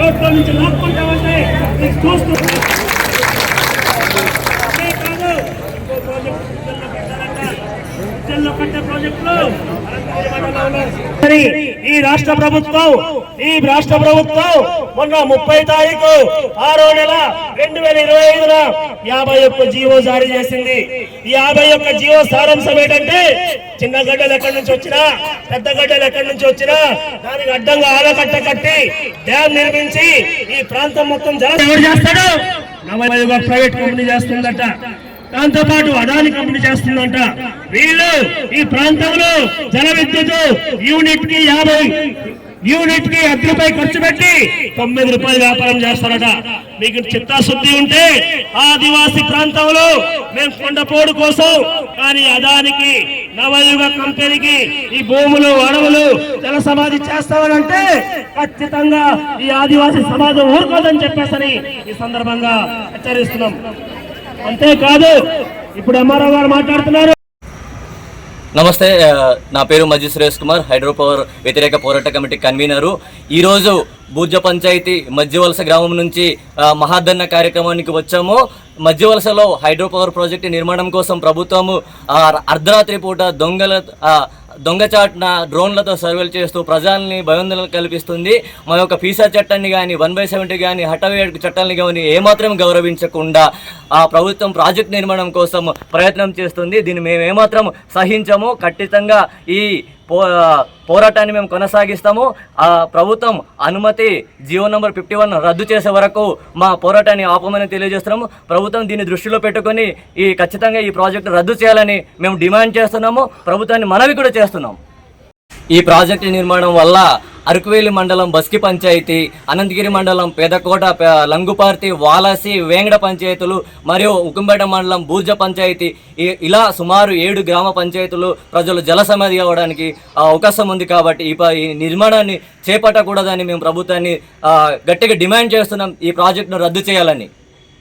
నోట్లో నుంచి లాక్కుంటామంటే మీకు చూస్తూ అదే కట్టే ప్రాజెక్టులు. ఈ రాష్ట్ర ప్రభుత్వం ఈ రాష్ట్ర ప్రభుత్వం మొన్న ముప్పై తారీఖు ఆరో నెల రెండు వేల ఇరవై ఐదున యాభై ఒక్క జీవో జారీ చేసింది. ఈ యాభై ఒక్క జీవో సారాంశం ఏంటంటే చిన్న గడ్డలు ఎక్కడి నుంచి వచ్చినా పెద్ద గడ్డలు ఎక్కడి నుంచి వచ్చినా దానికి అడ్డంగా ఆలకట్ట కట్టి డ్యామ్ నిర్మించి ఈ ప్రాంతం మొత్తం జల ఎవరు చేస్తాడు? ప్రైవేట్ కంపెనీ చేస్తుందట. దాంతోపాటు అదాని కంపెనీ చేస్తుందంట. వీళ్ళు ఈ ప్రాంతంలో జల విద్యుత్ యూనిట్కి యాభై యూనిట్కి అర్ధ రూపాయి ఖర్చు పెట్టి తొమ్మిది రూపాయలు వ్యాపారం చేస్తారట. మీకు చిత్తాశుద్ధి ఉంటే ఆదివాసి ప్రాంతంలో మేము కొండపోడు కోసం కానీ అదానికి నవయుగ కంపెనీకి ఈ భూములు అడవులు జల సమాధి చేస్తామనంటే ఖచ్చితంగా ఈ ఆదివాసీ సమాజం ఊరుకోదని చెప్పేసని ఈ సందర్భంగా హెచ్చరిస్తున్నాం. అంతేకాదు ఇప్పుడు ఎంఆర్ఓ గారు మాట్లాడుతున్నారు. నమస్తే నా పేరు మజ్జి సురేష్ కుమార్ హైడ్రోపవర్ వ్యతిరేక పోరాట కమిటీ కన్వీనరు. ఈరోజు భూజ పంచాయతీ మధ్యవలస గ్రామం నుంచి మహాధన్న కార్యక్రమానికి వచ్చాము. మధ్యవలసలో హైడ్రోపవర్ ప్రాజెక్టు నిర్మాణం కోసం ప్రభుత్వము అర్ధరాత్రి పూట దొంగల దొంగచాటున డ్రోన్లతో సర్వేలు చేస్తూ ప్రజల్ని భయోందనలు కల్పిస్తుంది. మా యొక్క ఫీసా చట్టాన్ని కానీ వన్ బై సెవెంటీ కానీ హఠవే చట్టాన్ని కానీ ఏమాత్రం గౌరవించకుండా ఆ ప్రభుత్వం ప్రాజెక్ట్ నిర్మాణం కోసం ప్రయత్నం చేస్తుంది. దీన్ని మేము ఏమాత్రం సహించము. ఖచ్చితంగా ఈ పో పోరాటాన్ని మేము కొనసాగిస్తాము. ఆ ప్రభుత్వం అనుమతి జియో నంబర్ ఫిఫ్టీ వన్ రద్దు చేసే వరకు మా పోరాటాన్ని ఆపమని తెలియజేస్తున్నాము. ప్రభుత్వం దీన్ని దృష్టిలో పెట్టుకొని ఈ ఖచ్చితంగా ఈ ప్రాజెక్టు రద్దు చేయాలని మేము డిమాండ్ చేస్తున్నాము. ప్రభుత్వాన్ని మనవి కూడా చేస్తున్నాం. ఈ ప్రాజెక్టు నిర్మాణం వల్ల అరకువేలి మండలం బస్కి పంచాయతీ అనంతగిరి మండలం పెదకోట లంగుపార్తి వాలసి వేంగడ పంచాయతీలు మరియు ఉకుంపేట మండలం బూర్జ పంచాయతీ. ఇలా సుమారు ఏడు గ్రామ పంచాయతీలు ప్రజలు జల సమాధి అవ్వడానికి అవకాశం ఉంది కాబట్టి ఈ ప- ఈ నిర్మాణాన్ని చేపట్టకూడదని మేము ప్రభుత్వాన్ని గట్టిగా డిమాండ్ చేస్తున్నాం ఈ ప్రాజెక్టును రద్దు చేయాలని.